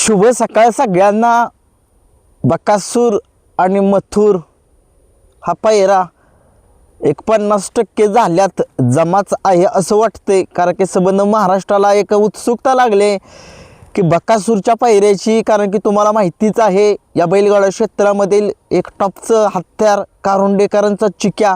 शुभ सकाळ सगळ्यांना. बकासूर आणि मथुर हा पैरा एक पन्नास टक्के झाल्यात जमाच आहे असं वाटतंय. कारण की संबंध महाराष्ट्राला एक उत्सुकता लागले की बकासूरच्या पायऱ्याची कारण की तुम्हाला माहितीच आहे या बैलगाडा क्षेत्रामधील एक टॉपचं हत्यार कारुंडेकरांचा चिक्या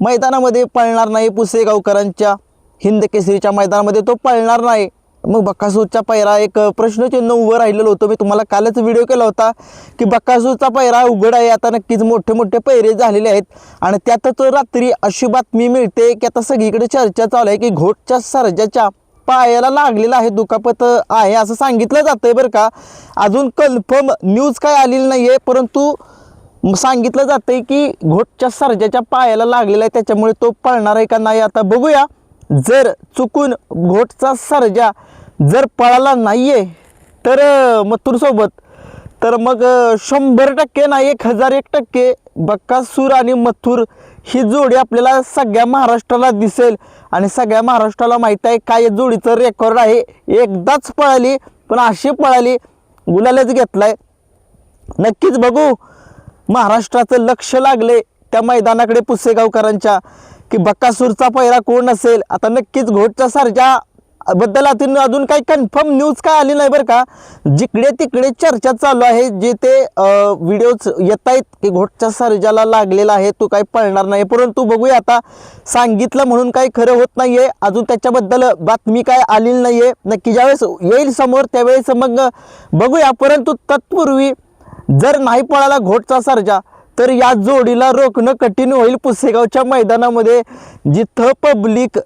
मैदानामध्ये पळणार नाही पुसेगावकरांच्या. हिंद केसरीच्या मैदानामध्ये तो पळणार नाही. मग बक्कासूरचा पैरा एक प्रश्नचिन्ह उभं राहिलेलं होतं. मी तुम्हाला कालच व्हिडिओ केला होता की बक्कासूरचा पैरा उघड आहे. आता नक्कीच मोठे मोठे पैरे झालेले आहेत. आणि त्यातच रात्री अशी बातमी मिळते की आता सगळीकडे चर्चा चालू आहे की घोटच्या सर्जाच्या पायाला लागलेलं आहे दुखापत आहे असं सांगितलं जातंय बरं का. अजून कन्फर्म न्यूज काय आलेली नाही आहे परंतु सांगितलं जातंय की घोटच्या सर्जाच्या पायाला लागलेला आहे. त्याच्यामुळे तो पळणार आहे का नाही आता बघूया. जर चुकून घोटचा सर्जा जर पळाला नाही आहे तर मथुरसोबत. तर मग शंभर टक्के नाही एक हजार एक टक्के. बक्कासूर आणि मथुर ही जोडी आपल्याला सगळ्या महाराष्ट्राला दिसेल. आणि सगळ्या महाराष्ट्राला माहीत आहे काय या जोडीचं रेकॉर्ड आहे. एकदाच पळाली पण अशी पळाली गुलालच घेतलाय. नक्कीच बघू. महाराष्ट्राचं लक्ष लागले त्या मैदानाकडे पुसेगावकरांच्या. की बक्कासूरचा पहिरा कोण असेल? आता नक्कीच घोटच्या सारख्या बद्दल अजून अजून काही कन्फर्म न्यूज काय आली नाही बरं का? जिकडे तिकडे चर्चा चालू आहे जे ते व्हिडिओज येत आहेत की घोटच्या सर्जाला लागलेला आहे तो काही पळणार नाही. परंतु बघूया आता सांगितलं म्हणून काही खरं होत नाहीये. अजून त्याच्याबद्दल बातमी काय आलेली नाहीये. नक्की ज्यावेळेस येईल समोर त्यावेळेस मग बघूया. परंतु तत्पूर्वी जर नाही पळाला घोटचा सर्जा तर या जोडीला रोखणं कठीण होईल पुसेगावच्या मैदानामध्ये जिथं पब्लिक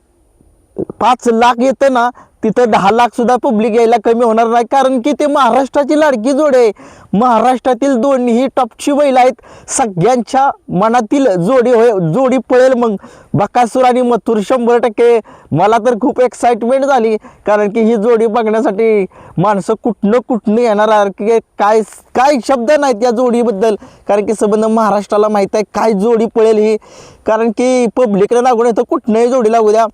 पाच लाख येतं ना तिथं दहा लाख सुद्धा पब्लिक यायला कमी होणार नाही. कारण की ते महाराष्ट्राची लाडकी जोड आहे. महाराष्ट्रातील दोन्ही टॉपची बैल आहेत. सगळ्यांच्या मनातील जोडी होय जोडी पळेल मग. बकासूर आणि मथुर शंभर टक्के. मला तर खूप एक्साइटमेंट झाली. कारण की ही जोडी बघण्यासाठी माणसं कुठनं कुठनं येणार की काय काय शब्द नाहीत या जोडीबद्दल. कारण की संबंध महाराष्ट्राला माहीत आहे. काय जोडी पळेल ही. कारण की पब्लिकला लागून येतं कुठनंही जोडी लागू द्या.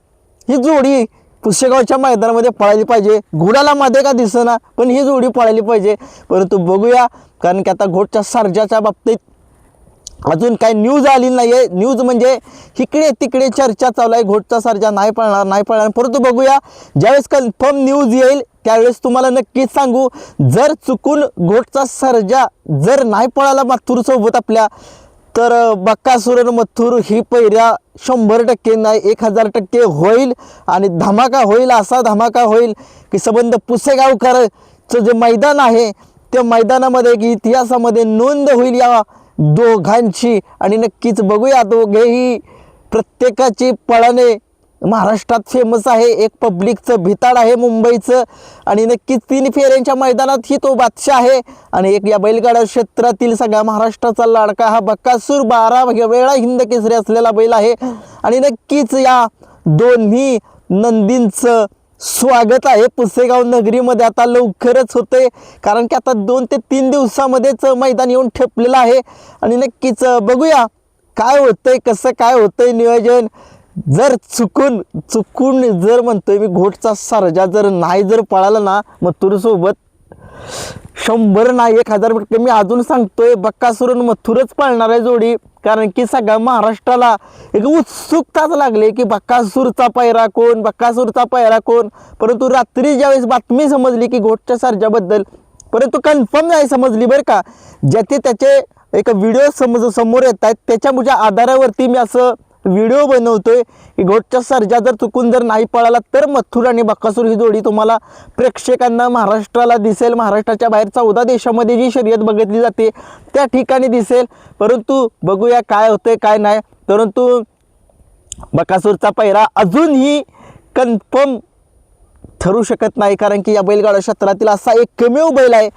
ही जोडी पुष्यगावच्या मैदानामध्ये पळाली पाहिजे. घोड्याला मध्ये का दिसेना पण ही जोडी पळाली पाहिजे. परंतु बघूया कारण की आता घोटच्या सर्जाच्या बाबतीत अजून काही न्यूज आली नाही आहे न्यूज म्हणजे इकडे तिकडे चर्चा चालू आहे. घोटचा सर्जा नाही पळणार नाही पळणार. परंतु बघूया ज्यावेळेस कन्फर्म न्यूज येईल त्यावेळेस तुम्हाला नक्कीच सांगू. जर चुकून घोटचा सर्जा जर नाही पळाला माथूरसोबत आपल्या तर बक्कासूर आणि मथुर ही पहिऱ्या शंभर टक्के नाही एक हजार टक्के होईल आणि धमाका होईल असा धमाका होईल की सबंध पुसेगावकरचं जे मैदान आहे त्या मैदानामध्ये एक इतिहासामध्ये नोंद होईल या दोघांची. आणि नक्कीच बघूया दोघेही प्रत्येकाची पळाने महाराष्ट्रात फेमस आहे एक पब्लिकचं भिताड आहे मुंबईचं. आणि नक्कीच तीन फेऱ्यांच्या मैदानात ही तो बादशाह आहे. आणि एक या बैलगाडा क्षेत्रातील सगळ्या महाराष्ट्राचा लाडका हा बक्कासूर बारा म्हणजे वेळा हिंद केसरी असलेला बैल आहे. आणि नक्कीच या दोन्ही नंदींचं स्वागत आहे. पुसेगाव नगरीमध्ये आता लवकरच होते कारण की आता दोन ते तीन दिवसामध्येच मैदान येऊन ठेपलेलं आहे. आणि नक्कीच बघूया काय होतंय कसं काय होतंय नियोजन. जर चुकून चुकून जर म्हणतोय मी घोटचा सरजा जर नाही जर पळाला ना मथुरसोबत शंभर नाही एक हजार टक्के मी अजून सांगतोय बक्कासुरून मथुरच पळणार आहे जोडी. कारण की सगळ्या महाराष्ट्राला एक उत्सुकताच लागली की बक्कासूरचा पैरा कोण बक्कासूरचा पैरा कोण? परंतु रात्री ज्यावेळेस बातमी समजली की घोटच्या सर्जाबद्दल परंतु कन्फर्म नाही समजली बरं का? ज्याचे त्याचे एक व्हिडिओ समज समोर येत आहेत त्याच्या आधारावरती मी असं व्हिडिओ बनवतोय. की घोटच्या सर्जा जर चुकून जर नाही पळाला तर मथुर आणि बक्कासूर ही जोडी तुम्हाला प्रेक्षकांना महाराष्ट्राला दिसेल. महाराष्ट्राच्या बाहेर चौदा देशामध्ये जी शर्यत बघितली जाते त्या ठिकाणी दिसेल. परंतु बघूया काय होतंय काय नाही. परंतु बकासूरचा पैरा अजूनही कन्फर्म ठरू शकत नाही कारण की या बैलगाडा क्षेत्रातील असा एक एकमेव बैल आहे.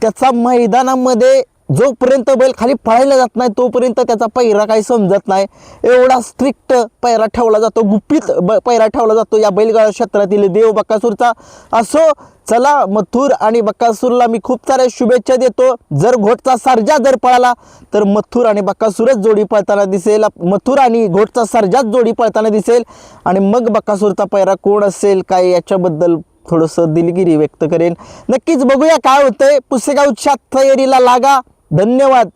त्याचा मैदानामध्ये जोपर्यंत बैल खाली पळायला जात नाही तोपर्यंत त्याचा पैरा काही समजत नाही. एवढा स्ट्रिक्ट पैरा ठेवला जातो गुपित ब पैरा ठेवला जातो या बैलगाडा क्षेत्रातील देव बक्कासूरचा असो चला मथुर आणि बक्कासूरला मी खूप साऱ्या शुभेच्छा देतो. जर घोटचा सर्जा जर पळाला तर मथुर आणि बक्कासूरच जोडी पळताना दिसेल. मथुर आणि घोटचा सर्जाच जोडी पळताना दिसेल. आणि मग बक्कासूरचा पैरा कोण असेल काय याच्याबद्दल थोडंसं दिलगिरी व्यक्त करेन. नक्कीच बघूया काय होतंय. पुसेगावच्या तयारीला लागा. धन्यवाद.